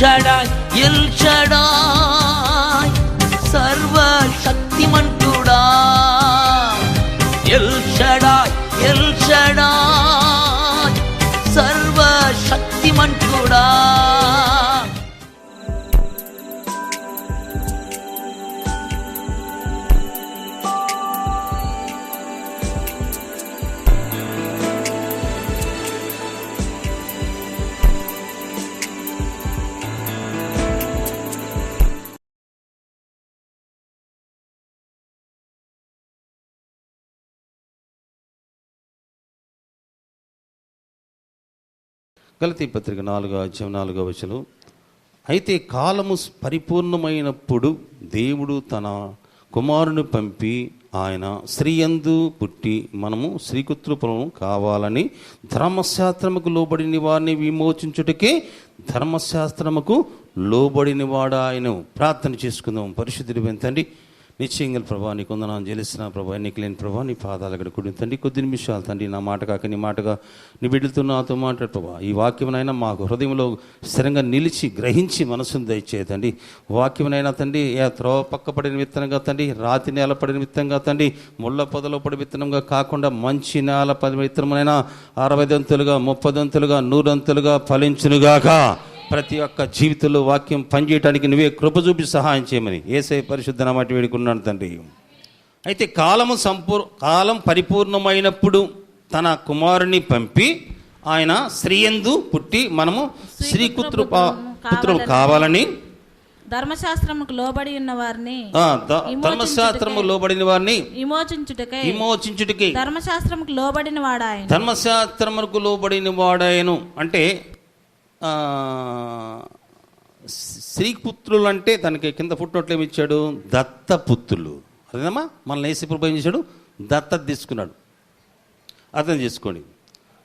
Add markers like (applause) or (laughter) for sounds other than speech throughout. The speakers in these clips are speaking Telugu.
ஷடாய் எல் ஷடாய் சர்வ சக்திமன் துடா. எல் ஷடாய் எல் ஷடாய் சர்வ சக்திமன் துடா. గలతీ పత్రిక నాలుగో అధ్యాయం నాలుగో వచనం. అయితే కాలము పరిపూర్ణమైనప్పుడు దేవుడు తన కుమారుని పంపి ఆయన స్త్రీయందు పుట్టి మనము శ్రీకుత్రుపులను కావాలని ధర్మశాస్త్రముకు లోబడిన వారిని విమోచించుటకే ధర్మశాస్త్రముకు లోబడిన వాడాయను ఆయన ప్రార్థన చేసుకుందాం. పరిశుద్ధుడు తండ్రి నిశ్చయంగా ప్రభా నీ కొందనాన్ని చెల్లిస్తున్న ప్రభా నీకు లేని ప్రభా నీ పాదాలు అక్కడ కూడిన తండ్రి కొద్ది నిమిషాలు తండ్రి నా మాట కాక నీ మాటగా నీ బిడ్డలతో నాతో మాట్లాడు ప్రభా. ఈ వాక్యమునైనా మాకు హృదయంలో స్థిరంగా నిలిచి గ్రహించి మనసును దయచేయతండి వాక్యమునైనా తండ్రి త్రోవ పక్క పడిన విత్తనంగా తండ్రి రాతి నేల పడిన విత్తనంగా తండ్రి ముళ్ళ పొదలో పడి విత్తనంగా కాకుండా మంచి నేల పది విత్తనమైనా అరవై దంతులుగా ముప్పదంతులుగా నూరంతులుగా ఫలించునుగాక. ప్రతి ఒక్క జీవితంలో వాక్యం పనిచేయడానికి నువ్వే కృప చూపి సహాయం చేయమని. ఏసై పరిశుద్ధ నామాటి వేడుకున్నాను తండ్రి. అయితే కాలము సంపూర్ కాలం పరిపూర్ణమైనప్పుడు తన కుమారుని పంపి ఆయన స్త్రీయందు పుట్టి మనము శ్రీకుత్రు పుత్రులు కావాలని ధర్మశాస్త్రముకు లోబడి ఉన్న వారిని ధర్మశాస్త్రము లోబడిన వారిని విమోచించుటకై విమోచించుటికి ధర్మశాస్త్రముకు లోబడిన వాడు ఆయన ధర్మశాస్త్రములకు లోబడిన వాడాయను. అంటే స్త్రీపుత్రులు అంటే దానికి కింద పుట్టినట్లు ఏమి ఇచ్చాడు? దత్తపుత్రులు. అదేనమ్మా? మనల్ని వేసి ప్రభు ఏం చేశాడు? దత్తత తీసుకున్నాడు. అర్థం చేసుకోండి.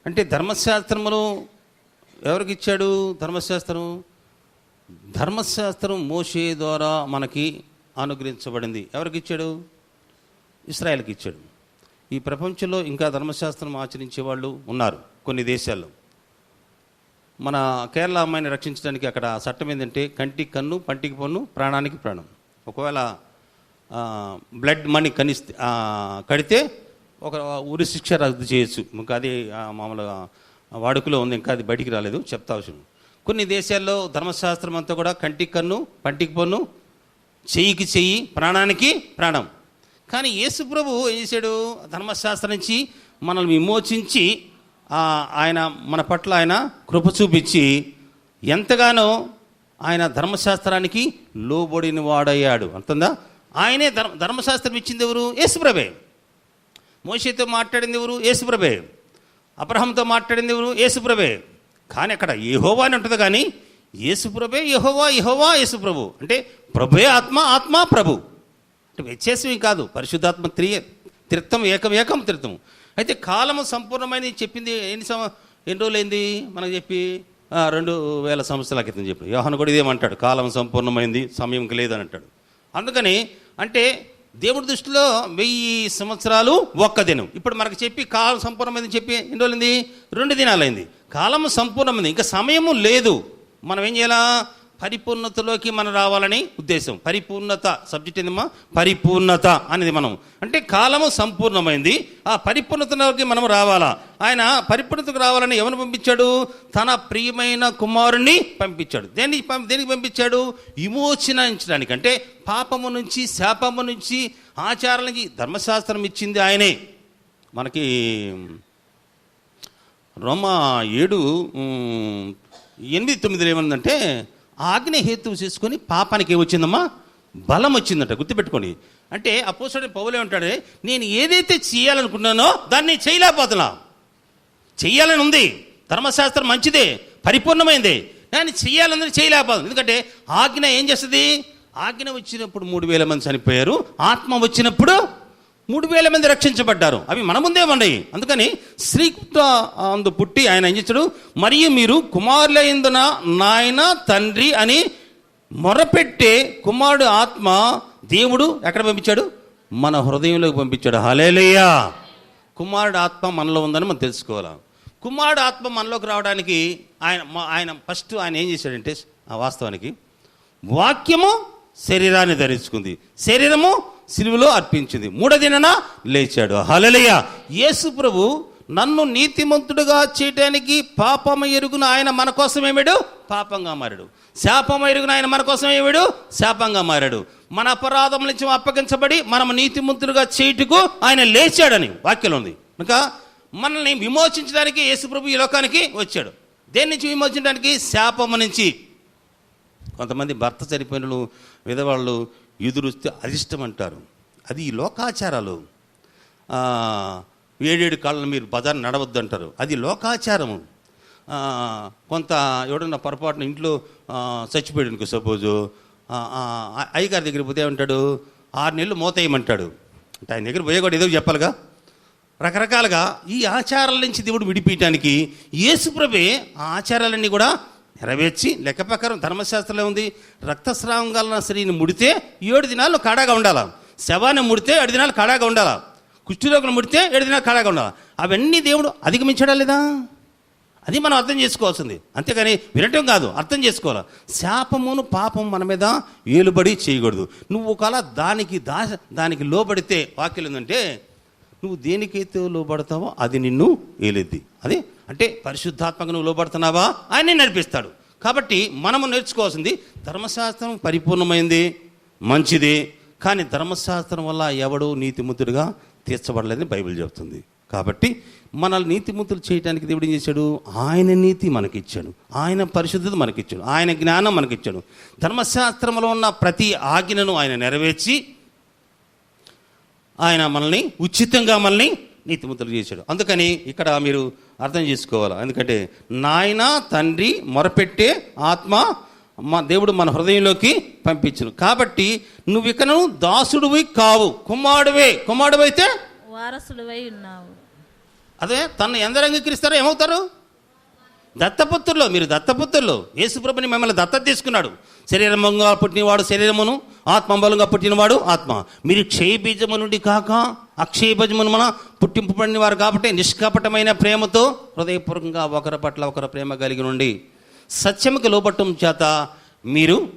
అంటే ధర్మశాస్త్రమును ఎవరికి ఇచ్చాడు ధర్మశాస్త్రం ధర్మశాస్త్రం మోషే ద్వారా మనకి అనుగ్రహించబడింది. ఎవరికి ఇచ్చాడు? ఇస్రాయల్కి ఇచ్చాడు. ఈ ప్రపంచంలో ఇంకా ధర్మశాస్త్రం ఆచరించే వాళ్ళు ఉన్నారు కొన్ని దేశాల్లో. మన కేరళ అమ్మాయిని రక్షించడానికి అక్కడ చట్టం ఏంటంటే కంటికి కన్ను పంటికి పన్ను ప్రాణానికి ప్రాణం. ఒకవేళ బ్లడ్ మనీ కనిస్తే కడితే ఒక ఉరి శిక్ష రద్దు చేయొచ్చు. ఇంకా అది మామూలుగా వాడుకలో ఉంది ఇంకా అది బయటికి రాలేదు చెప్తా అవసరం కొన్ని దేశాల్లో ధర్మశాస్త్రం అంతా కూడా కంటికి కన్ను పంటికి పన్ను చెయ్యికి చెయ్యి ప్రాణానికి ప్రాణం. కానీ యేసు ప్రభు ఏం చేశాడు? ధర్మశాస్త్రం నుంచి మనల్ని విమోచించి ఆయన మన పట్ల ఆయన కృప చూపించి ఎంతగానో ఆయన ధర్మశాస్త్రానికి లోబడిన వాడయ్యాడు. అంటుందా ఆయనే ధర్మ ధర్మశాస్త్రం ఇచ్చింది ఎవరు? యేసుప్రభే. మోషేతో మాట్లాడింది ఎవరు? యేసుప్రభే. అబ్రహంతో మాట్లాడింది ఎవరు? యేసుప్రభే. కానీ అక్కడ యహోవా అని ఉంటుంది కానీ యేసుప్రభే యహోవా యహోవా యేసుప్రభు. అంటే ప్రభే ఆత్మ ఆత్మ ప్రభు. అంటే వ్యత్యాసం కాదు. పరిశుద్ధాత్మ త్రియ త్రిత్వం ఏకం ఏకం త్రిత్వం. అయితే కాలము సంపూర్ణమైన చెప్పింది ఎన్ని సం ఎన్ని రోజులైంది? మనకు చెప్పి రెండు వేల సంవత్సరాల క్రితం చెప్పి యోహన్ కూడా ఇదేమంటాడు కాలం సంపూర్ణమైంది సమయం లేదని అంటాడు. అందుకని అంటే దేవుడి దృష్టిలో వెయ్యి సంవత్సరాలు ఒక్క దినం. ఇప్పుడు మనకు చెప్పి కాలం సంపూర్ణమైంది చెప్పి ఎన్ని రోజులైంది? రెండు దినాలైంది. కాలం సంపూర్ణమైంది ఇంకా సమయము లేదు. మనం ఏం చేయాలా? పరిపూర్ణతలోకి మనం రావాలని ఉద్దేశం. పరిపూర్ణత సబ్జెక్ట్ ఏందమ్మా? పరిపూర్ణత అనేది మనం. అంటే కాలము సంపూర్ణమైంది. ఆ పరిపూర్ణతలోకి మనం రావాలా? ఆయన పరిపూర్ణతకు రావాలని ఎవరు పంపించాడు? తన ప్రియమైన కుమారుణ్ణి పంపించాడు. దేనికి దేనికి పంపించాడు? విమోచనించడానికి. అంటే పాపము నుంచి శాపము నుంచి ఆచారాలకి ధర్మశాస్త్రం ఇచ్చింది ఆయనే. మనకి రోమా ఏడు ఎనిమిది తొమ్మిదిలో ఏమందంటే ఆజ్ఞ హేతువు చేసుకొని పాపానికి ఏమొచ్చిందమ్మా? బలం వచ్చిందంట గుర్తుపెట్టుకోండి. అంటే అపోసడి పౌలే ఉంటాడే నేను ఏదైతే చేయాలనుకున్నానో దాన్ని చేయలేకపోతున్నా. చెయ్యాలని ఉంది ధర్మశాస్త్రం మంచిదే పరిపూర్ణమైంది. కానీ చేయాలని చేయలేకపోతుంది ఎందుకంటే ఆజ్ఞ ఏం చేస్తుంది? ఆజ్ఞ వచ్చినప్పుడు మూడు వేల మంది చనిపోయారు. ఆత్మ వచ్చినప్పుడు మూడు వేల మంది రక్షించబడ్డారు. అవి మన ముందే ఉన్నాయి. అందుకని శ్రీకృత అందు పుట్టి ఆయన ఏం చేశాడు? మరియు మీరు కుమారులైందున నాయన తండ్రి అని మొరపెట్టే కుమారుడు ఆత్మ దేవుడు ఎక్కడ పంపించాడు? మన హృదయంలోకి పంపించాడు. హలేలయ్యా కుమారుడు ఆత్మ మనలో ఉందని మనం తెలుసుకోవాలి? కుమారుడు ఆత్మ మనలోకి రావడానికి ఆయన ఆయన ఫస్ట్ ఆయన ఏం చేశాడంటే ఆ వాస్తవానికి వాక్యము శరీరాన్ని ధరించుకుంది. శరీరము సిలువలో అర్పించింది. మూడో దినన లేచాడు. హలలియ యేసు ప్రభు నన్ను నీతిమంతుడుగా చేయటానికి పాపం ఎరుగున ఆయన మన కోసం ఏమాడు? పాపంగా మారాడు. శాపం ఎరుగున ఆయన మన కోసం ఏమాడు? శాపంగా మారాడు. మన అపరాధం నుంచి అప్పగించబడి మనం నీతిమంతుడుగా చేయుటకు ఆయన లేచాడని వాక్యంలో ఉంది. ఇంకా మనల్ని విమోచించడానికి యేసుప్రభు ఈ లోకానికి వచ్చాడు. దేని నుంచి విమోచించడానికి? శాపము నుంచి. కొంతమంది భర్త చనిపోయిన విధవాళ్ళు ఎదురుస్తే అరిష్టం అంటారు. అది ఈ లోకాచారాలు. ఏడేడు కాళ్ళను మీరు బజార్ నడవద్దు అంటారు అది లోకాచారము. కొంత ఎవడన్నా పొరపాటున ఇంట్లో చచ్చిపోయాడు అనుకో సపోజు అయ్యగారి దగ్గర పోతే ఏమంటాడు? ఆరు నెలలు మోతేయమంటాడు అంటే ఆయన దగ్గర పోయే కూడా ఏదో చెప్పాలిగా. రకరకాలుగా ఈ ఆచారాల నుంచి దేవుడు విడిపించడానికి యేసుప్రభే ఆ ఆచారాలన్నీ కూడా నెరవేర్చి లెక్క ప్రకారం ధర్మశాస్త్రంలో ఉంది. రక్తస్రావం గల స్త్రీని ముడితే ఏడు దినాలు కాడాగా ఉండాలి? శవాన్ని ముడితే ఏడు దినాలు కాడాగా ఉండాలి? కుష్ఠరోగులు ముడితే ఏడు దినాలు కాడాగా ఉండాలి? అవన్నీ దేవుడు అధిగమించడా లేదా? అది మనం అర్థం చేసుకోవాల్సింది. అంతేగాని వినటం కాదు అర్థం చేసుకోవాలి? శాపమును పాపం మన మీద ఏలుబడి చేయకూడదు. నువ్వు ఒకలా దానికి దా దానికి లోబడితే వాక్యం ఏంటంటే నువ్వు దేనికైతే లోబడతావో అది నిన్ను ఏలిద్ది. అదే? అంటే పరిశుద్ధాత్మక నువ్వు లోబడుతున్నావా? ఆయనే నడిపిస్తాడు. కాబట్టి మనము నేర్చుకోవాల్సింది ధర్మశాస్త్రం పరిపూర్ణమైంది మంచిది. కానీ ధర్మశాస్త్రం వల్ల ఎవడో నీతిమంతుడిగా తీర్చబడలేదని బైబిల్ చెబుతుంది. కాబట్టి మనల్ని నీతిమంతులు చేయడానికి దేవుడు ఏం చేశాడు? ఆయన నీతి మనకిచ్చాడు. ఆయన పరిశుద్ధత మనకిచ్చాడు. ఆయన జ్ఞానం మనకిచ్చాడు. ధర్మశాస్త్రంలో ఉన్న ప్రతి ఆజ్ఞను ఆయన నెరవేర్చి ఆయన మనల్ని ఉచితంగా మనల్ని నీతిమంతులు చేశాడు. అందుకని ఇక్కడ మీరు అర్థం చేసుకోవాలి? ఎందుకంటే నాయన తండ్రి మొరపెట్టే ఆత్మ మా దేవుడు మన హృదయంలోకి పంపించును. కాబట్టి నువ్వు ఇకను దాసుడివి కావు కుమారుడివే. కుమారుడివైతే వారసుడివై ఉన్నావు. అదే తను ఎందరు అంగీకరిస్తారో ఏమవుతారు? దత్తపుత్రులు మీరు దత్తపుత్రులు. యేసుప్రభుని మిమ్మల్ని దత్త తీసుకున్నాడు. శరీరమంగా పుట్టినవాడు శరీరమును ఆత్మబలంగా పుట్టినవాడు ఆత్మ. మీరు క్షయబీజము నుండి కాక అక్షయబీజమును మన పుట్టింపబడిన వారు కాబట్టి నిష్కపటమైన ప్రేమతో హృదయపూర్వకంగా ఒకరి పట్ల ఒకరి ప్రేమ కలిగి నుండి సత్యముకి లోబట్టం చేత మీరు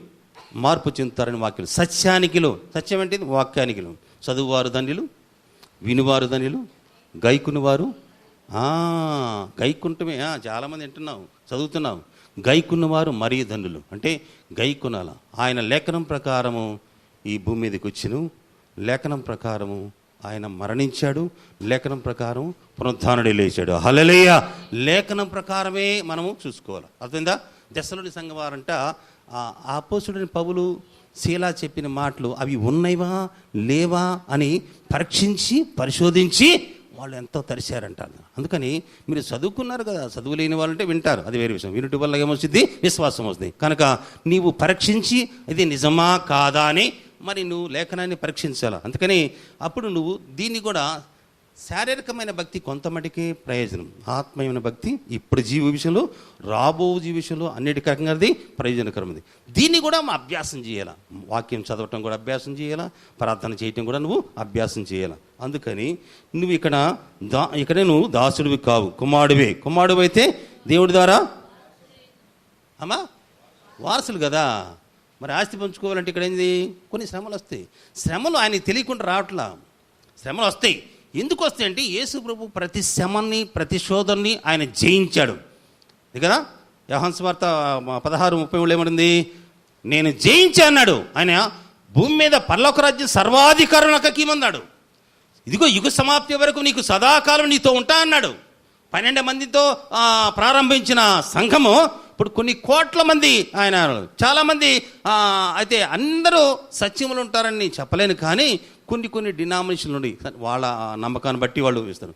మార్పు చెందుతారని వాక్యులు. సత్యానికిలో సత్యం అంటే వాక్యానికిలో. చదువువారు ధనులు వినువారు ధనులు గైకునివారు గైకుంటమే చాలామంది వింటున్నావు చదువుతున్నావు గైకున్నవారు మరీ ధనులు. అంటే గైకునాల. ఆయన లేఖనం ప్రకారము ఈ భూమి మీదకి వచ్చిను. లేఖనం ప్రకారము ఆయన మరణించాడు. లేఖనం ప్రకారం పునరుద్ధానుడు లేచాడు. హలలేయ లేఖనం ప్రకారమే మనము చూసుకోవాలి. అర్థమైందా? దశలోని సంఘవారంట ఆ ఆపోసుడిని పవులు శీలా చెప్పిన మాటలు అవి ఉన్నవా లేవా అని పరీక్షించి పరిశోధించి వాళ్ళు ఎంతో తరిశారంటారు. అందుకని మీరు చదువుకున్నారు కదా చదువు లేని వాళ్ళంటే వింటారు. అది వేరే విషయం. వినుటి వల్ల ఏమొస్తుంది విశ్వాసం వస్తుంది. కనుక నీవు పరీక్షించి ఇది నిజమా కాదా అని మరి నువ్వు లేఖనాన్ని పరీక్షించాలా? అందుకని అప్పుడు నువ్వు దీన్ని కూడా శారీరకమైన భక్తి కొంతమటికే ప్రయోజనం. ఆత్మీయమైన భక్తి ఇప్పుడు జీవ విషయంలో రాబో జీవ విషయంలో అన్నిటి రకంగా ప్రయోజనకరమైనది. దీన్ని కూడా మా అభ్యాసం చేయాలా? వాక్యం చదవటం కూడా అభ్యాసం చేయాలా? ప్రార్థన చేయటం కూడా నువ్వు అభ్యాసం చేయాలా? అందుకని నువ్వు ఇక్కడ దా ఇక్కడ నువ్వు దాసుడివి కావు కుమారుడివే. కుమారుడు అయితే దేవుడి ద్వారా అమ్మా వారసులు కదా. మరి ఆస్తి పంచుకోవాలంటే ఇక్కడ ఏంది? కొన్ని శ్రమలు వస్తాయి. శ్రమలు ఆయనకి తెలియకుండా రావట్లా. శ్రమలు వస్తాయి. ఎందుకు వస్తాయంటే యేసు ప్రభు ప్రతి శమన్ని ప్రతి శోధనని ఆయన జయించాడు. ఇది కదా? యోహాన్స్ వార్త పదహారు ముప్పై మూడు ఏమడింది నేను జయించా అన్నాడు. ఆయన భూమి మీద పర్లోక రాజ్యం సర్వాధికారం నాకు కీమన్నాడు ఇదిగో యుగ సమాప్తి వరకు నీకు సదాకాలం నీతో ఉంటా అన్నాడు. పన్నెండు మందితో ప్రారంభించిన సంఘము ఇప్పుడు కొన్ని కోట్ల మంది ఆయన చాలామంది అయితే అందరూ సత్యములు ఉంటారని చెప్పలేను కానీ కొన్ని కొన్ని డినామినేషన్లు ఉన్నాయి. వాళ్ళ నమ్మకాన్ని బట్టి వాళ్ళు ఇస్తారు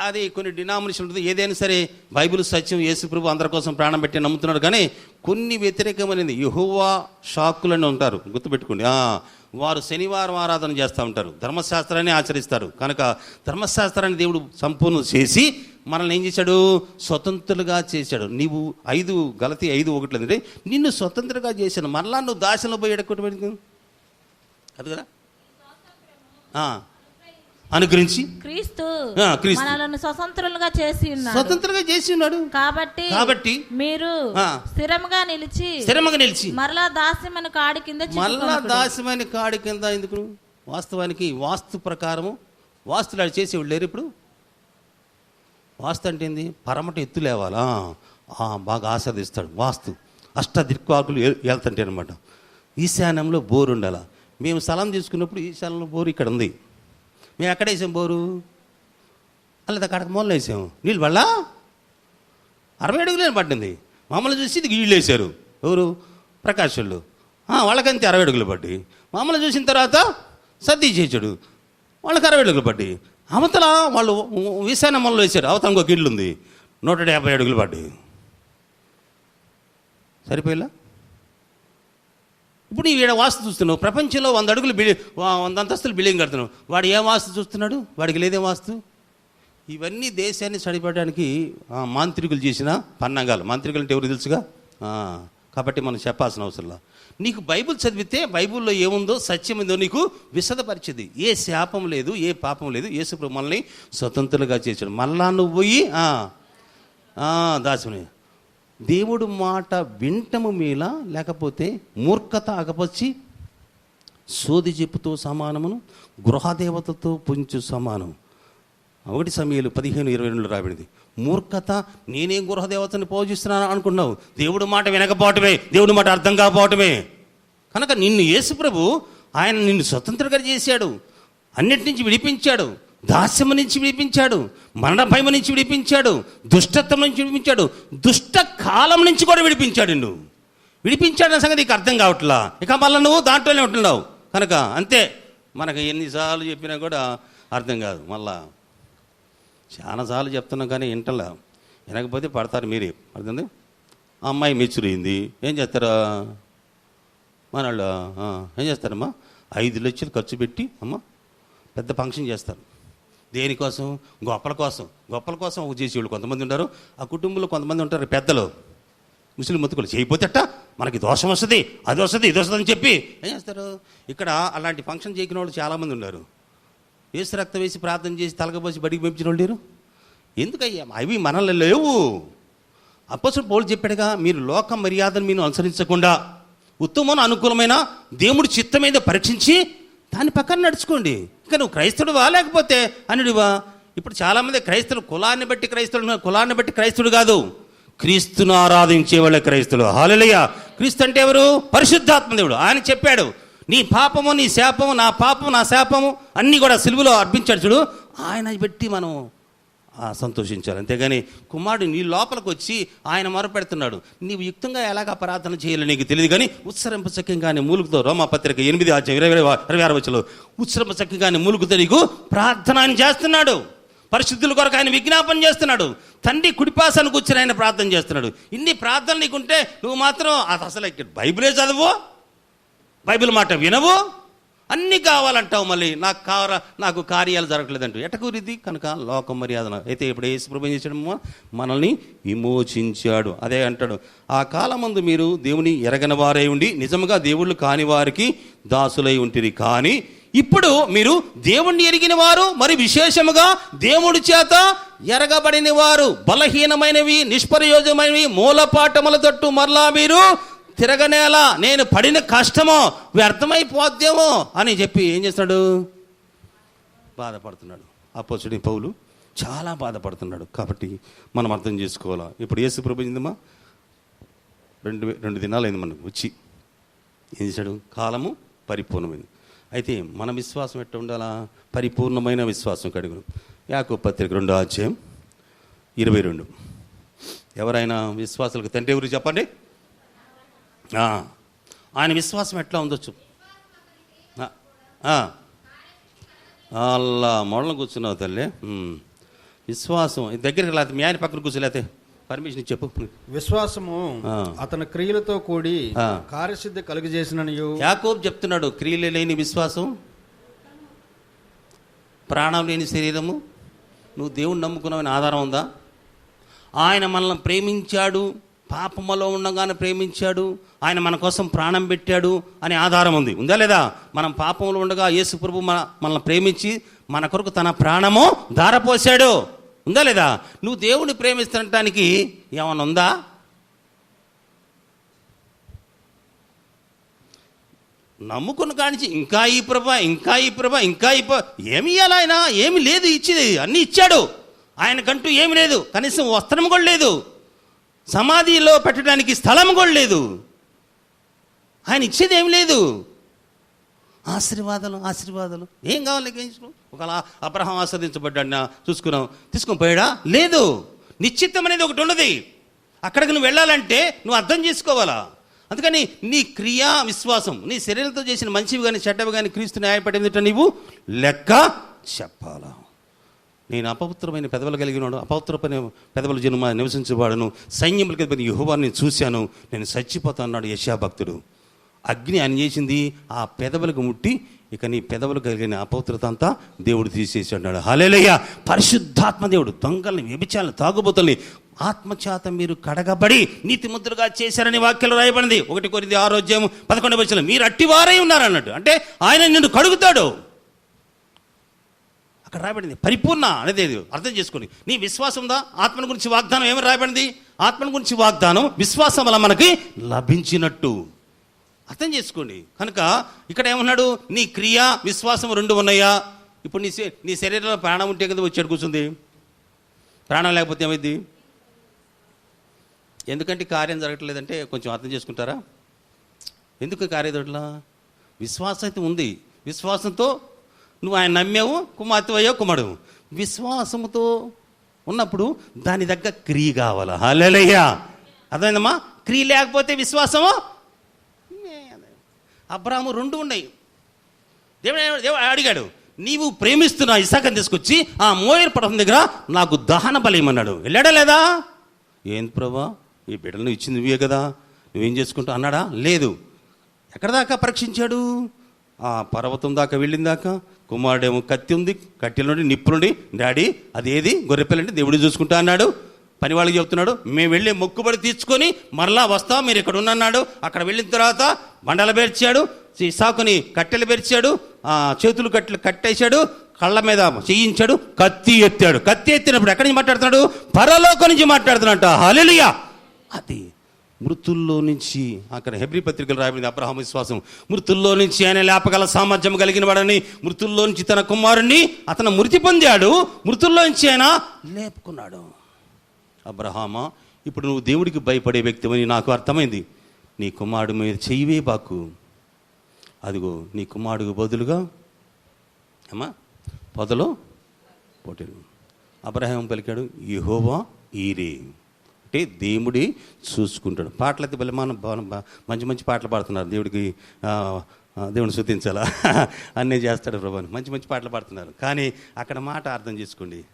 అది కొన్ని డినామినేషన్ ఉంటుంది. ఏదైనా సరే బైబిల్ సత్యం యేసు ప్రభు అందరి కోసం ప్రాణం పెట్టి నమ్ముతున్నాడు కానీ కొన్ని వ్యతిరేకమైనది. యహోవా షాకులని ఉంటారు. గుర్తుపెట్టుకోండి. వారు శనివారం ఆరాధన చేస్తూ ఉంటారు. ధర్మశాస్త్రాన్ని ఆచరిస్తారు. కనుక ధర్మశాస్త్రాన్ని దేవుడు సంపూర్ణ చేసి మనల్ని ఏం చేశాడు? స్వతంత్రులుగా చేశాడు. నీవు ఐదు గలతి ఐదు ఒకటి అంటే నిన్ను స్వతంత్రంగా చేశాను. మరలా నువ్వు దాసంలో పోయి ఎడకొట్టి అది కదా. అనుగ్రహించి. క్రీస్తు. మనలను స్వతంత్రులుగా చేసి ఉన్నాడు. స్వతంత్రంగా చేసి ఉన్నాడు. కాబట్టి కాబట్టి మీరు ఆ. స్థిరముగా నిలిచి స్థిరంగా నిలిచి. మరలా దాస్యమైన కాడి కింద చిక్కుకొనకుడి. దాస్యమైన కాడి కింద ఎందుకు వాస్తవానికి వాస్తు ప్రకారము వాస్తులు ఆడు చేసి లేరు ఇప్పుడు. వాస్తు అంటే ఏంది? పరమట ఎత్తు లేవాలా? బాగా ఆస్వాదిస్తాడు. వాస్తు. అష్ట దిక్వాకులు వెళ్తుంటే అనమాట ఈశాన్యంలో బోరు ఉండాల? మేము స్థలం తీసుకున్నప్పుడు ఈశాన్యంలో బోరు ఇక్కడ ఉంది. మేము ఎక్కడ వేసాం బోరు? అలా అక్కడ మూలలో వేసాము నీళ్ళు వల్ల అరవై అడుగులు పట్టింది? మమ్మల్ని చూసి ఇది వీళ్ళు వేశారు. ఎవరు? ప్రకాశుళ్ళు వాళ్ళకంతే అరవై అడుగులు పట్టి మమ్మల్ని చూసిన తర్వాత సర్ది చేసాడు వాళ్ళకి అరవై అడుగులు పట్టి అవతల వాళ్ళు విశానమ్మల్లో వేశారు అవతల ఇంకొక ఇల్లు ఉంది. నూట యాభై అడుగులు పడ్డాయి. సరిపోయిలా ఇప్పుడు ఈడ వాస్తు చూస్తున్నావు. ప్రపంచంలో వంద అడుగులు బిలి వంద అంతస్తులు బిల్డింగ్ కడుతున్నావు. వాడు ఏ వాస్తు చూస్తున్నాడు? వాడికి లేదే వాస్తు. ఇవన్నీ దేశాన్ని సడిపడడానికి మాంత్రికులు చేసిన పన్నంగాలు. మాంత్రికులు అంటే ఎవరు తెలుసుగా? కాబట్టి మనం చెప్పాల్సిన అవసరంలా నీకు బైబిల్ చదివితే బైబిల్లో ఏముందో సత్యం ఉందో నీకు విశదపరిచేది. ఏ శాపం లేదు ఏ పాపం లేదు. యేసు మనల్ని స్వతంత్రులుగా చేసాడు మళ్ళా నువ్వు పోయి దాసుని దేవుడు మాట వింటము మీలా లేకపోతే మూర్ఖత అగపచ్చి సోది చెప్పుతో సమానమును గృహదేవతతో పుంచు సమానం ఒకటి సమయాలు పదిహేను ఇరవై రెండులో రాబడింది. మూర్ఖత నేనేం గృహదేవతని పూజిస్తున్నాను అనుకున్నావు దేవుడు మాట వినకపోవటమే దేవుడి మాట అర్థం కాకపోవటమే. కనుక నిన్ను యేసు ప్రభు ఆయన నిన్ను స్వతంత్రంగా చేశాడు. అన్నిటి నుంచి విడిపించాడు. దాస్యము నుంచి విడిపించాడు. మరణ భయం నుంచి విడిపించాడు. దుష్టత్వం నుంచి విడిపించాడు. దుష్ట కాలం నుంచి కూడా విడిపించాడు నిన్ను. విడిపించాడన్న సంగతి నీకు అర్థం కావట్లా? ఇక మళ్ళీ నువ్వు దాంట్లోనే ఉంటున్నావు. కనుక అంతే. మనకు ఎన్నిసార్లు చెప్పినా కూడా అర్థం కాదు. మళ్ళా చాలాసార్లు చెప్తున్నాం కానీ వింటలా. వినకపోతే పడతారు మీరే. అర్థంది ఆ అమ్మాయి మెచ్యూర్ అయింది ఏం చేస్తారా? మన వాళ్ళు ఏం చేస్తారమ్మా? ఐదు లక్షలు ఖర్చు పెట్టి అమ్మ పెద్ద ఫంక్షన్ చేస్తారు. దేనికోసం? గొప్పల కోసం. గొప్పల కోసం ఒక చేసేవాళ్ళు కొంతమంది ఉంటారు. ఆ కుటుంబంలో కొంతమంది ఉంటారు పెద్దలు. ముస్లిం మతుకులు చేయకపోతే మనకి దోషం వస్తుంది అది వస్తుంది ఇది వస్తుంది అని చెప్పి ఏం చేస్తారు? ఇక్కడ అలాంటి ఫంక్షన్ చేయకున్న వాళ్ళు చాలామంది ఉన్నారు. ఏసు రక్తం వేసి ప్రార్థన చేసి తలకపోసి బడికి పంపించిన వాళ్ళు ఎందుకయ్యా? అవి మనల్ని లేవు. అప్పసుడు పోలు చెప్పాడుగా మీరు లోక మర్యాదను మీరు అనుసరించకుండా ఉత్తమం అనుకూలమైన దేవుడి చిత్తం మీద పరీక్షించి దాని పక్కన నడుచుకోండి. ఇంకా నువ్వు క్రైస్తవుడువా లేకపోతే? అనుడివా? ఇప్పుడు చాలామంది క్రైస్తవులు కులాన్ని బట్టి క్రైస్తవుడు కులాన్ని బట్టి క్రైస్తవుడు కాదు. క్రీస్తును ఆరాధించే వాళ్ళే క్రైస్తులు హాలెలయ్య క్రీస్తు అంటే ఎవరు? పరిశుద్ధాత్మ దేవుడు. ఆయన చెప్పాడు నీ పాపము నీ శాపము నా పాపము నా శాపము అన్నీ కూడా సిలువలో అర్పించాడు చూడు. ఆయన పెట్టి మనం సంతోషించాలి. అంతేగాని కుమారుడు నీ లోపలికి వచ్చి ఆయన మొరపెడుతున్నాడు. నీవు యుక్తంగా ఎలాగ ప్రార్థన చేయాలో నీకు తెలియదు కానీ ఉత్సరింప చక్కంగానే మూలుగుతో రోమాపత్రిక ఎనిమిది ఆచ ఇరవై ఇరవై ఆరు వచ్చలో ఉత్సరింప చక్కంగానే మూలుగుతో నీకు ప్రార్థన చేస్తున్నాడు. పరిశుద్ధుల కొరకు ఆయన విజ్ఞాపన చేస్తున్నాడు. తండ్రి కుడిపాసను కూర్చొని ఆయన ప్రార్థన చేస్తున్నాడు. ఇన్ని ప్రార్థనలు నీకుంటే నువ్వు మాత్రం అది అసలు ఇక్కడ బైబిలే చదువు. బైబిల్ మాట వినవు. అన్నీ కావాలంటావు మళ్ళీ. నాకు కావరా నాకు కార్యాలు జరగట్లేదంటూ. ఎటకూరిది? కనుక లోక మర్యాద అయితే ఇప్పుడు ఏ ప్రభు మనల్ని విమోచించాడు. అదే అంటాడు. ఆ కాలమందు మీరు దేవుని ఎరగని వారై ఉండి నిజముగా దేవుళ్ళు కాని వారికి దాసులై ఉంటుంది కానీ ఇప్పుడు మీరు దేవుణ్ణి ఎరిగిన వారు మరి విశేషముగా దేవుడి చేత ఎరగబడిన వారు. బలహీనమైనవి నిష్ప్రయోజమైనవి మూలపాఠముల తట్టు మరలా మీరు తిరగనేలా నేను పడిన కష్టమో వ్యర్థమైపోద్దేమో అని చెప్పి ఏం చేస్తాడు బాధపడుతున్నాడు. అపోసుడి పౌలు చాలా బాధపడుతున్నాడు. కాబట్టి మనం అర్థం చేసుకోవాలా? ఇప్పుడు ఏసు ప్రభుత్వమా రెండు రెండు దినాలు అయింది మనకు వచ్చి. ఏం చేశాడు? కాలము పరిపూర్ణమైంది. అయితే మన విశ్వాసం ఎట్లా ఉండాలా? పరిపూర్ణమైన విశ్వాసం కడుగును. యాకో పత్రిక రెండో అధ్యాయం ఇరవై రెండు. ఎవరైనా విశ్వాసులకు తండ్రి ఎవరు చెప్పండి? ఆయన విశ్వాసం ఎట్లా ఆ, ఆ. అల్లా మొడలు కూర్చున్నావు తల్లి. విశ్వాసం. దగ్గరికి లేకపోతే మీ ఆయన పక్కన కూర్చోలేతే పర్మిషన్ చెప్పు. విశ్వాసము. అతని క్రియలతో కూడి. కార్యసిద్ధి కలుగజేసిననియు. యాకోబ్ చెప్తున్నాడు క్రియలు లేని విశ్వాసం ప్రాణం లేని శరీరము నువ్వు దేవుణ్ణి నమ్ముకున్నావని ఆధారం ఉందా? ఆయన మనల్ని ప్రేమించాడు పాపములో ఉండగానే ప్రేమించాడు. ఆయన మన కోసం ప్రాణం పెట్టాడు అనే ఆధారం ఉంది. ఉందా లేదా? మనం పాపంలో ఉండగా యేసు ప్రభు మన మనల్ని ప్రేమించి మన కొరకు తన ప్రాణము ధారపోశాడు. ఉందా లేదా? నువ్వు దేవుడిని ప్రేమిస్తుండటానికి ఏమైనా ఉందా? నమ్ముకున్న కానించి ఇంకా ఈ ప్రభ ఇంకా ఈ ప్రభ ఇంకా ఈ ప్రభ. ఏమి ఇవ్వాలి ఆయన? ఏమి లేదు ఇచ్చేది. అన్నీ ఇచ్చాడు. ఆయనకంటూ ఏమి లేదు. కనీసం వస్త్రం కూడా లేదు. సమాధిలో పెట్టడానికి స్థలం కూడా లేదు. ఆయన ఇచ్చేది ఏం లేదు. ఆశీర్వాదాలు ఆశీర్వాదాలు. ఏం కావాలి గ్రహించుకో ఒకలా అబ్రహం ఆస్వాదించబడ్డా చూసుకున్నాం. తీసుకొని పోయాడా? లేదు. నిశ్చిత్తం అనేది ఒకటి ఉన్నది అక్కడికి నువ్వు వెళ్ళాలంటే నువ్వు అర్థం చేసుకోవాలా? అందుకని నీ క్రియా విశ్వాసం నీ శరీరంతో చేసిన మంచివి కానీ చెడ్డవి కానీ క్రీస్తు న్యాయపడిందిట నీవు లెక్క చెప్పాలా? నేను అపవిత్రమైన పెదవులు కలిగినాడు అపవిత్రమైన పెదవుల జన్మ నివసించేవాడును. సైన్యములకి అధిపతి యుహోవాన్ని చూశాను. నేను చచ్చిపోతా అన్నాడు యశాభక్తుడు అగ్ని అని చేసింది. ఆ పెదవులకు ముట్టి ఇక నీ పెదవులు కలిగిన అపవిత్రత అంతా దేవుడు తీసేసి అన్నాడు హలేలయ్య పరిశుద్ధాత్మ దేవుడు దొంగల్ని వ్యభిచాలను తాగుబోతుల్ని ఆత్మచేత మీరు కడగబడి నీతి ముద్రగా చేశారని వాక్యలు రాయబడింది. ఒకటి కొరింది ఆరోగ్యం పదకొండు వచ్చిన మీరు అట్టివారై ఉన్నారన్నట్టు. అంటే ఆయన నిన్ను కడుగుతాడు. అక్కడ రాయబడింది. పరిపూర్ణ అనేది అర్థం చేసుకోండి నీ విశ్వాసం ఉందా? ఆత్మను గురించి వాగ్దానం ఏమి రాయబడింది? ఆత్మను గురించి వాగ్దానం విశ్వాసం వల్ల మనకి లభించినట్టు. అర్థం చేసుకోండి. కనుక ఇక్కడ ఏమన్నాడు? నీ క్రియ విశ్వాసం రెండు ఉన్నాయా? ఇప్పుడు నీ నీ శరీరంలో ప్రాణం ఉంటే కదా వచ్చాడు కూర్చుంది. ప్రాణం లేకపోతే ఏమైంది? ఎందుకంటే కార్యం జరగట్లేదంటే కొంచెం అర్థం చేసుకుంటారా? ఎందుకు కార్యం విశ్వాసం అయితే ఉంది. విశ్వాసంతో నువ్వు ఆయన నమ్మావు కుమార్తె అయ్యావు విశ్వాసముతో ఉన్నప్పుడు దాని దగ్గర క్రియ కావాలా? హల్లెలూయా. అర్థమైందమ్మా? క్రియ లేకపోతే విశ్వాసము? అబ్రాహము రెండు ఉన్నాయి. దేవుడు దేవుడు అడిగాడు నీవు ప్రేమిస్తున్న ఇసాకని తీసుకొచ్చి ఆ మోయర్ పడడం దగ్గర నాకు దహన బలయమన్నాడు వెళ్ళాడా లేదా? ఏంది ప్రభా? ఈ బిడ్డలను ఇచ్చింది నువ్వే కదా. నువ్వేం చేసుకుంటావు? అన్నాడా? లేదు. ఎక్కడ దాకా పరీక్షించాడు? ఆ పర్వతం దాకా వెళ్ళిన దాకా కుమారుడేమో కత్తి ఉంది కట్టెల నుండి నిప్పు నుండి డాడీ అది ఏది? గొర్రెపిల్లంటే దేవుడు చూసుకుంటా అన్నాడు. పని వాళ్ళకి చెప్తున్నాడు మేము వెళ్ళి మొక్కుబడి తీసుకొని మరలా వస్తా మీరు ఇక్కడ ఉన్నాడు అక్కడ వెళ్ళిన తర్వాత బండలు పేర్చాడు సాకుని కట్టెలు పెరిచాడు చేతులు కట్టెలు కట్టేశాడు కళ్ళ మీద చేయించాడు కత్తి ఎత్తాడు. కత్తి ఎత్తినప్పుడు ఎక్కడి నుంచి మాట్లాడుతున్నాడు? పరలోకం నుంచి మాట్లాడుతున్నాడు హల్లెలూయా! అది మృతుల్లో నుంచి అక్కడ హెబ్రి పత్రికలు రాయబడింది అబ్రహాం విశ్వాసం. మృతుల్లో నుంచి ఆయన లేపగల సామర్థ్యం కలిగిన వాడని మృతుల్లో నుంచి తన కుమారుణ్ణి అతను మృతి పొందాడు మృతుల్లో నుంచి ఆయన లేపుకున్నాడు. అబ్రహామా ఇప్పుడు నువ్వు దేవుడికి భయపడే వ్యక్తివని నాకు అర్థమైంది. నీ కుమారుడు మీద చెయ్యవే బాకు. అదిగో నీ కుమారుడికి బదులుగా అమ్మా పొదలో పోటీలు. అబ్రహాం పలికాడు యెహోవా ఈరే. అంటే దేవుడి చూసుకుంటాడు. పాటలు అయితే బలి మనం మంచి మంచి పాటలు పాడుతున్నారు. దేవుడికి దేవుడిని దేవుని శుద్ధించాలా? (laughs) అన్నీ చేస్తాడు ప్రభాని. మంచి మంచి పాటలు పాడుతున్నారు. కానీ అక్కడ మాట అర్థం చేసుకోండి.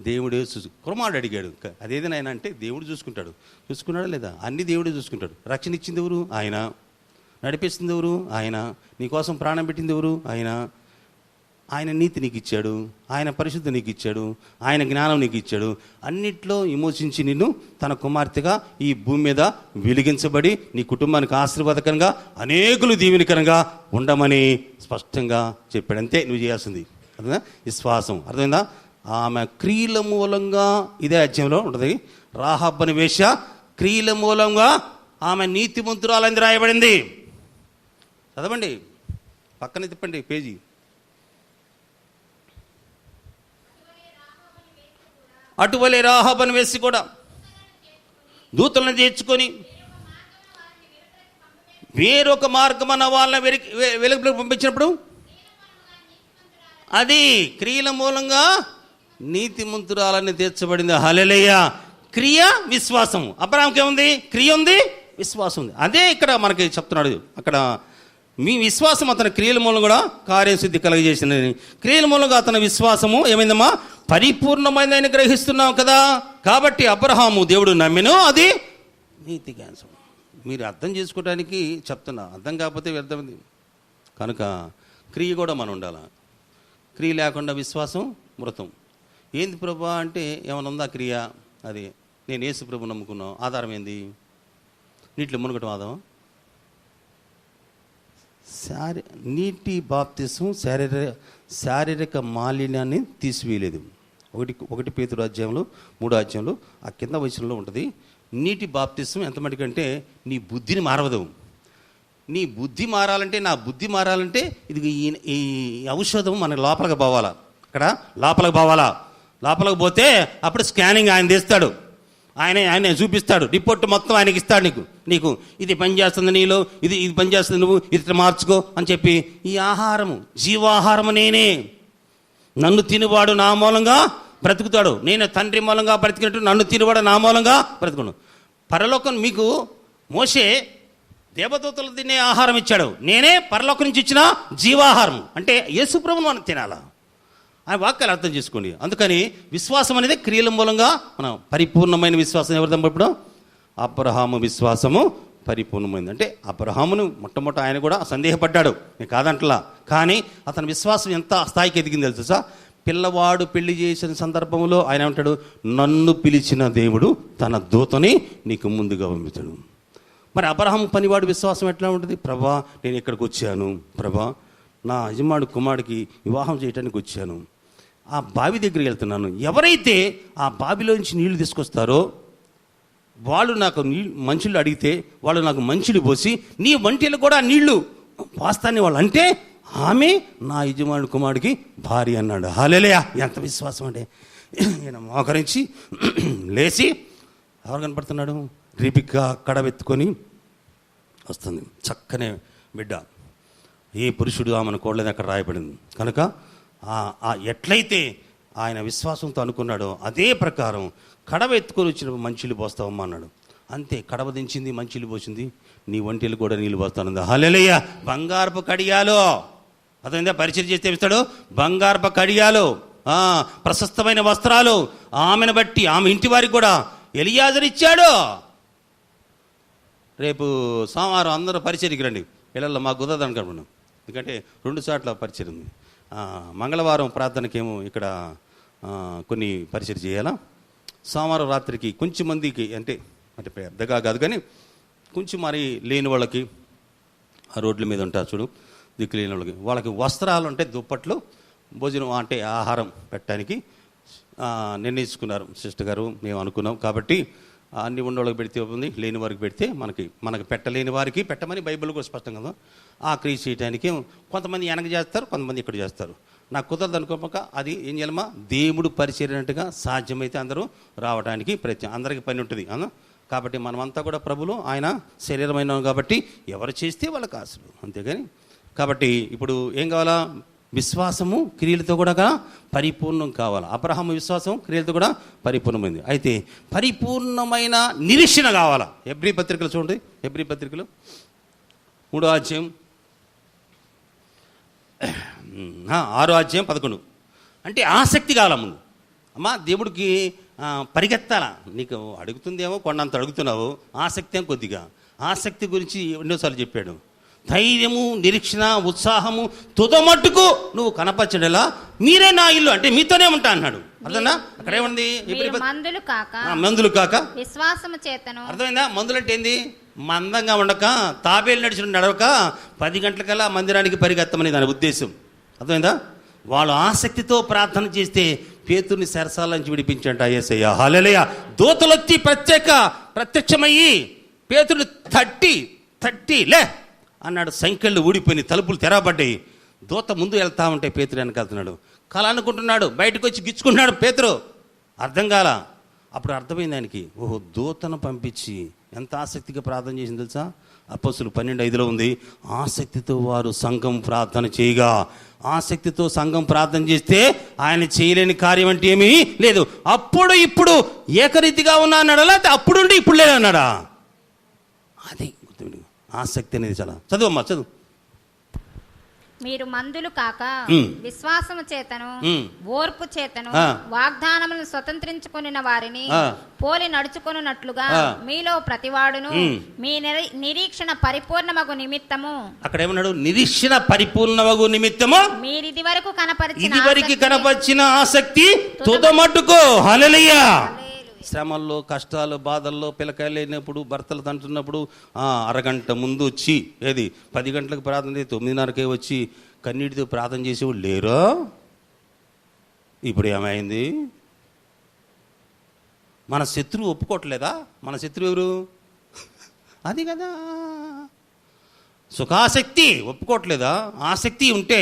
దేవుడు చూసు అడిగాడు. క- అదేది నాయన అంటే దేవుడు చూసుకుంటాడు. చూసుకున్నాడా లేదా? అన్ని దేవుడే చూసుకుంటాడు. రక్షణ ఇచ్చింది ఎవరు? ఆయన. నడిపిస్తుంది ఎవరు? ఆయన. నీకోసం ప్రాణం పెట్టింది ఎవరు? ఆయన. ఆయన నీతి నీకు ఇచ్చాడు ఆయన పరిశుద్ధి నీకు ఇచ్చాడు ఆయన జ్ఞానం నీకు ఇచ్చాడు అన్నిట్లో విమోచించి నిన్ను తన కుమార్తెగా ఈ భూమి మీద వెలిగించబడి నీ కుటుంబానికి ఆశీర్వాదకరంగా అనేకులు దీవెనకరంగా ఉండమని స్పష్టంగా చెప్పాడు. అంతే నువ్వు చేయాల్సింది. అర్థమైందా? విశ్వాసం. అర్థమైందా? ఆమె క్రియల మూలంగా ఇదే అధ్యయంలో ఉంటుంది. రాహబ్బని వేష క్రియల మూలంగా ఆమె నీతిమంతురాలని రాయబడింది. చదవండి. పక్కన తిప్పండి పేజీ. అటువలే రాహాబను వేసి కూడా దూతలను తెచ్చుకొని వేరొక మార్గమన్న వాళ్ళని వెలికి వె- వెలుగులోకి పంపించినప్పుడు అది క్రియల మూలంగా నీతిమంతురాలని తీర్చబడింది. హలెలయ్య క్రియ విశ్వాసం అబ్రాహాంకి ఏముంది? క్రియ ఉంది విశ్వాసం ఉంది. అదే ఇక్కడ మనకి చెప్తున్నాడు. అక్కడ మీ విశ్వాసం అతని క్రియల మూలం కూడా కార్యసిద్ధి కలగజేసింది క్రియల మూలంగా అతని విశ్వాసము ఏమైందమ్మా? పరిపూర్ణమైందని గ్రహిస్తున్నాం కదా. కాబట్టి అబ్రహాము దేవుడు నమ్మినో అది నీతి జ్ఞానం మీరు అర్థం చేసుకోవడానికి చెప్తున్నా. అర్థం కాకపోతే వ్యర్థమైంది కనుక క్రియ కూడా మనం ఉండాలి? క్రియ లేకుండా విశ్వాసం మృతం. ఏంది ప్రభా అంటే ఏమైనా ఉందా క్రియ? అది నేను యేసు ప్రభు నమ్ముకున్నాను ఆధారం ఏంది? నీటిలో మునగటం ఆదాం శారీ నీటి బాప్తిసం శారీరక శారీరక మాలిన్యాన్ని తీసివేయలేదు. ఒకటి ఒకటి పేతుడు అధ్యాయంలో మూడో అధ్యాయంలో ఆ కింద వచనంలో ఉంటుంది నీటి బాప్తిసం ఎంత మటుకంటే నీ బుద్ధిని మారవదు. నీ బుద్ధి మారాలంటే నా బుద్ధి మారాలంటే ఇది ఈ ఈ ఔషధం మన లోపలికి పోవాలా? ఇక్కడ లోపలికి పోవాలా? లోపలికి పోతే అప్పుడు స్కానింగ్ ఆయన తీస్తాడు. ఆయన ఆయన చూపిస్తాడు. రిపోర్ట్ మొత్తం ఆయనకి ఇస్తాడు నీకు. నీకు ఇది పనిచేస్తుంది నీలో ఇది ఇది పనిచేస్తుంది నువ్వు ఇది ఇట్లా మార్చుకో అని చెప్పి ఈ ఆహారము జీవాహారము నేనే. నన్ను తినివాడు నా మూలంగా బ్రతుకుతాడు. నేను తండ్రి మూలంగా బ్రతికినట్టు నన్ను తినివాడు నా మూలంగా బ్రతుకును. పరలోకం మీకు మోసే దేవదూతలు తినే ఆహారం ఇచ్చాడు. నేనే పరలోకం నుంచి ఇచ్చిన జీవాహారం. అంటే యేసుప్రభును మనం తినాలా? ఆ వాక్యాలు అర్థం చేసుకోండి. అందుకని విశ్వాసం అనేది క్రియల మూలంగా మనం పరిపూర్ణమైన విశ్వాసం ఎవరిదాం ఇప్పుడు? అబ్రహాము విశ్వాసము పరిపూర్ణమైంది. అంటే అబ్రహామును మొట్టమొదట ఆయన కూడా సందేహపడ్డాడు. నేను కాదంటలా. కానీ అతని విశ్వాసం ఎంత స్థాయికి ఎదిగింది తెలుసా? పిల్లవాడు పెళ్ళి చేసిన సందర్భంలో ఆయన అంటాడు నన్ను పిలిచిన దేవుడు తన దూతని నీకు ముందుగా పంపించాడు మరి అబ్రహం పనివాడు విశ్వాసం ఎట్లా ఉంటుంది? ప్రభా నేను ఇక్కడికి వచ్చాను. ప్రభా నా యజమాడు కుమారుడికి వివాహం చేయడానికి వచ్చాను. ఆ బావి దగ్గరికి వెళ్తున్నాను. ఎవరైతే ఆ బావిలోంచి నీళ్ళు తీసుకొస్తారో వాళ్ళు నాకు నీళ్ళు మంచులు అడిగితే వాళ్ళు నాకు మంచులు పోసి నీ వంటిలో కూడా నీళ్ళు పోస్తాన్ని వాళ్ళు అంటే ఆమె నా యజమాని కుమారుడికి భార్య అన్నాడు. హాలేలేయా ఎంత విశ్వాసం అంటే. ఈయన మోకరించి (clears throat) లేచి ఎవరు కనపడుతున్నాడు? రిపిక్క కడవెత్తుకొని వస్తుంది. చక్కనే బిడ్డ. ఏ పురుషుడు ఆమెను కోడలేదు అక్కడ రాయబడింది. కనుక ఎట్లయితే ఆయన విశ్వాసంతో అనుకున్నాడో అదే ప్రకారం కడవ ఎత్తుకొని వచ్చిన మంచిలు పోస్తావమ్మా అన్నాడు. అంతే కడవ దించింది మంచిలు పోసింది. నీ ఒంటిలు కూడా నీళ్ళు పోస్తానుంది. హలెలయ్య బంగారపు కడియాలో. అతనిదే పరిచయం చేస్తే ఇస్తాడు బంగారపు కడియాలు. ప్రశస్తమైన వస్త్రాలు. ఆమెను బట్టి ఆమె ఇంటి వారికి కూడా ఎలియాజరు ఇచ్చాడు రేపు సోమవారం అందరూ పరిచయకి రండి. ఇళ్ళల్లో మాకు కుదరదు అనుకుంటున్నాం. ఎందుకంటే రెండు చోట్ల పరిచయం ఉంది. మంగళవారం ప్రార్థనకేమో ఇక్కడ కొన్ని పరిచయం చేయాలా? సోమవారం రాత్రికి కొంచెం మందికి అంటే అంటే పెద్దగా కాదు కానీ కొంచెం మరి లేని వాళ్ళకి ఆ రోడ్ల మీద ఉంటారు చూడు దిక్కు లేని వాళ్ళకి. వాళ్ళకి వస్త్రాలు అంటే దుప్పట్లు భోజనం అంటే ఆహారం పెట్టడానికి నిర్ణయించుకున్నారు సిస్టర్ గారు మేము అనుకున్నాం. కాబట్టి అన్ని ఉండవాళ్ళకి పెడితే ఉంది లేని వారికి పెడితే మనకి మనకి పెట్టలేని వారికి పెట్టమని బైబిల్ కూడా స్పష్టం కదా ఆ క్రియ చేయడానికి కొంతమంది వెనక చేస్తారు కొంతమంది ఇక్కడ చేస్తారు. నాకు కుదరదు అనుకోపక అది ఏం చేయాలమ్మా? దేవుడు పరిచేరినట్టుగా సాధ్యమైతే అందరూ రావడానికి ప్రయత్నం. అందరికీ పని ఉంటుంది. అవునా? కాబట్టి మనమంతా కూడా ప్రభులు ఆయన శరీరమైన కాబట్టి ఎవరు చేస్తే వాళ్ళకి ఆశలు. అంతేగాని కాబట్టి ఇప్పుడు ఏం కావాలా? విశ్వాసము క్రియలతో కూడా పరిపూర్ణం కావాలి? అబ్రహం విశ్వాసం క్రియలతో కూడా పరిపూర్ణమైంది. అయితే పరిపూర్ణమైన నిరీక్షణ కావాలా? ఎబ్రి పత్రికలు చూడండి. ఎబ్రి పత్రికలు. మూడో అధ్యాయం. ఆరో అధ్యాయం పదకొండు. అంటే ఆసక్తి కావాల ముందు అమ్మా దేవుడికి పరిగెత్తాలా? నీకు అడుగుతుందేమో కొండంత అడుగుతున్నావు ఆసక్తి ఏం కొద్దిగా? ఆసక్తి గురించి ఎన్నోసార్లు చెప్పాడు. ధైర్యము నిరీక్షణ ఉత్సాహము తుదమట్టుకు నువ్వు కనపరచడలా మీరే నా ఇల్లు అంటే మీతోనే ఉంటా అన్నాడు. అర్థనా అక్కడ ఏముంది? మందులు కాక మందులు కాక. విశ్వాసము చేతను. అర్థమైందా? మందులు అంటే ఏంది? మందంగా ఉండక తాబేలు నడిచిన నడవక పది గంటలకల్లా మందిరానికి పరిగెత్తమని దాని ఉద్దేశం. అర్థమైందా? వాళ్ళు ఆసక్తితో ప్రార్థన చేస్తే పేతుని సరసాల నుంచి విడిపించంట ఏసయ్య. హలలయ దూతలొచ్చి ప్రత్యేక ప్రత్యక్షమయ్యి పేతుడు తట్టి తట్టి లే అన్నాడు. సంఖ్యలు ఊడిపోయినాయి తలుపులు తెరవబడ్డాయి. దూత ముందు వెళ్తా ఉంటే పేతురు వెనకెళ్తున్నాడు కళ అనుకుంటున్నాడు బయటకు వచ్చి గిచ్చుకుంటున్నాడు పేతురు. అర్థం కాల. అప్పుడు అర్థమైంది ఆయనకి ఓహో దూతను పంపించి ఎంత ఆసక్తిగా ప్రార్థన చేసింది తెలుసా? అప్పసులు పన్నెండు ఐదులో ఉంది. ఆసక్తితో వారు సంఘం ప్రార్థన చేయగా ఆసక్తితో సంఘం ప్రార్థన చేస్తే ఆయన చేయలేని కార్యం అంటే ఏమీ లేదు. అప్పుడు ఇప్పుడు ఏకరీతిగా ఉన్నా అన్నాడా? లేకపోతే అప్పుడుండి ఇప్పుడు లేదన్నాడా అది గుర్తు ఆసక్తి అనేది చాలా. చదువు అమ్మా చదువు. మీరు మందులు కాక. విశ్వాసము చేతను. ఓర్పు చేతను. వాగ్దానములను స్వతంత్రించుకున్న వారిని. పోలి నడుచుకొనున్నట్లుగా ఆ. మీలో ప్రతివాడును. మీ నిరీ- నిరీక్షణ పరిపూర్ణమగు నిమిత్తము అక్కడ ఏమన్నాడు నిరీక్షణ పరిపూర్ణమగు నిమిత్తము మీరిది వరకు కనపరిచిన ఇది వరకు కనపరిచిన ఆసక్తి తుదమట్టుకో హలలియా శ్రమల్లో కష్టాలు బాధల్లో పిల్లకాయలు లేనప్పుడు భర్తలు తంటున్నప్పుడు అరగంట ముందు వచ్చి ఏది? పది గంటలకు ప్రార్థన చేసి తొమ్మిదిన్నరకే వచ్చి కన్నీటితో ప్రార్థన చేసేవాళ్ళు లేరా? ఇప్పుడు ఏమైంది? మన శత్రువు ఒప్పుకోవట్లేదా? మన శత్రువు ఎవరు? అది కదా. సుఖాసక్తి ఒప్పుకోవట్లేదా? ఆసక్తి ఉంటే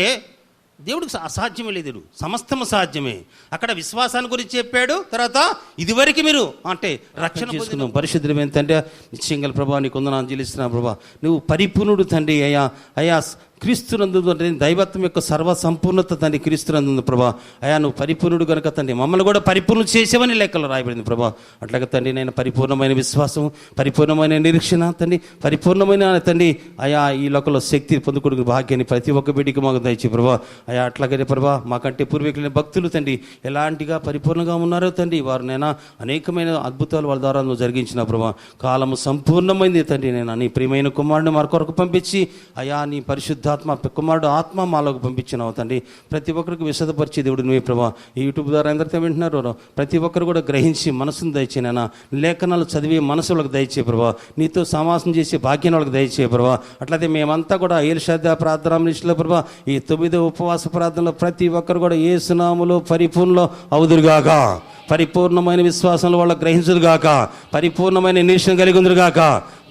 దేవుడికి అసాధ్యమే లేదు సమస్తము సాధ్యమే. అక్కడ విశ్వాసాన్ని గురించి చెప్పాడు తర్వాత ఇదివరకు మీరు అంటే రక్షణ చేసుకున్నాం పరిశుద్ధం ఏంటంటే నిశ్చయంగా ప్రభా నీకు వందనాలు చెల్లిస్తున్నా ప్రభా. నువ్వు పరిపూర్ణుడు తండ్రి అయ్యా. అయ్యా క్రీస్తునందు దైవత్వం యొక్క సర్వ సంపూర్ణత తండ్రి క్రీస్తునందు ప్రభా. అయా నువ్వు పరిపూర్ణుడు కనుక తండ్రి మమ్మల్ని కూడా పరిపూర్ణ చేసేవని లెక్కలు రాయబడింది ప్రభా. అట్లాగే తండ్రి నేను పరిపూర్ణమైన విశ్వాసం పరిపూర్ణమైన నిరీక్షణ తండ్రి పరిపూర్ణమైన తండ్రి అయా ఈ లోకంలో శక్తి పొందుకునే భాగ్యాన్ని ప్రతి ఒక్క బిడ్డకి మాకు దయచి ప్రభా. అయా అట్లాగే ప్రభా మాకంటే పూర్వీకులైన భక్తులు తండ్రి ఎలాంటిగా పరిపూర్ణంగా ఉన్నారో తండ్రి వారు నైనా అనేకమైన అద్భుతాలు వాళ్ళ ద్వారా నువ్వు జరిగించిన ప్రభా. కాలము సంపూర్ణమైంది తండ్రి నేను నీ ప్రియమైన కుమారుని మన కొరకు పంపించి అయా నీ పరిశుద్ధ పరిశుద్ధాత్మ కుమారుడు ఆత్మ మాలోకి పంపించినావు తండ్రి. ప్రతి ఒక్కరికి విశదపరిచే దేవుడు నువ్వే ప్రభా. ఈ యూట్యూబ్ ద్వారా ఎందరితో వింటున్నారు ప్రతి ఒక్కరు కూడా గ్రహించి మనసును దయచేనైనా లేఖనాలు చదివి మనసు వాళ్ళకి దయచే ప్రభా. నీతో సమాసం చేసే భాగ్యం వాళ్ళకి దయచే ప్రభా. అట్లయితే మేమంతా కూడా ఏలుషాద్య ప్రార్థన లిస్టులో ప్రభా. ఈ తొమ్మిదో ఉపవాస ప్రార్థనలో ప్రతి ఒక్కరు కూడా ఏ సునాములో పరిపూర్ణలో అవుదురుగాక. పరిపూర్ణమైన విశ్వాసంలో వాళ్ళ గ్రహించుదుగాక పరిపూర్ణమైన నిరీక్షణ కలిగి ఉందిరుగాక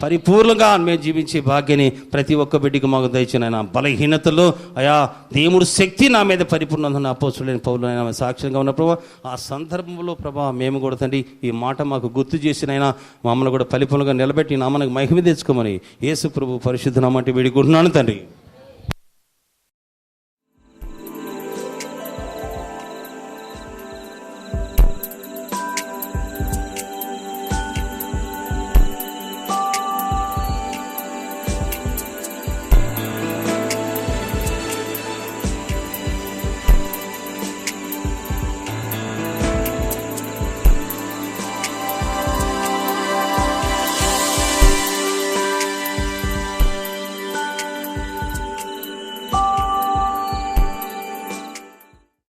పరిపూర్ణంగా మేము జీవించే భాగ్యని ప్రతి ఒక్క బిడ్డకి మాకు దయచిన బలహీనతలో అయా దేవుడు శక్తి నా మీద పరిపూర్ణ అపోసులైన పౌరులైన సాక్ష్యంగా ఉన్న ప్రభావ ఆ సందర్భంలో ప్రభా మేము కూడా తండ్రి ఈ మాట మాకు గుర్తు చేసినైనా మమ్మల్ని కూడా పరిపూర్ణంగా నిలబెట్టి నామనకు మహిమ తెచ్చుకోమని యేసు ప్రభు పరిశుద్ధ నామంటే వేడుకుంటున్నాను తండ్రి.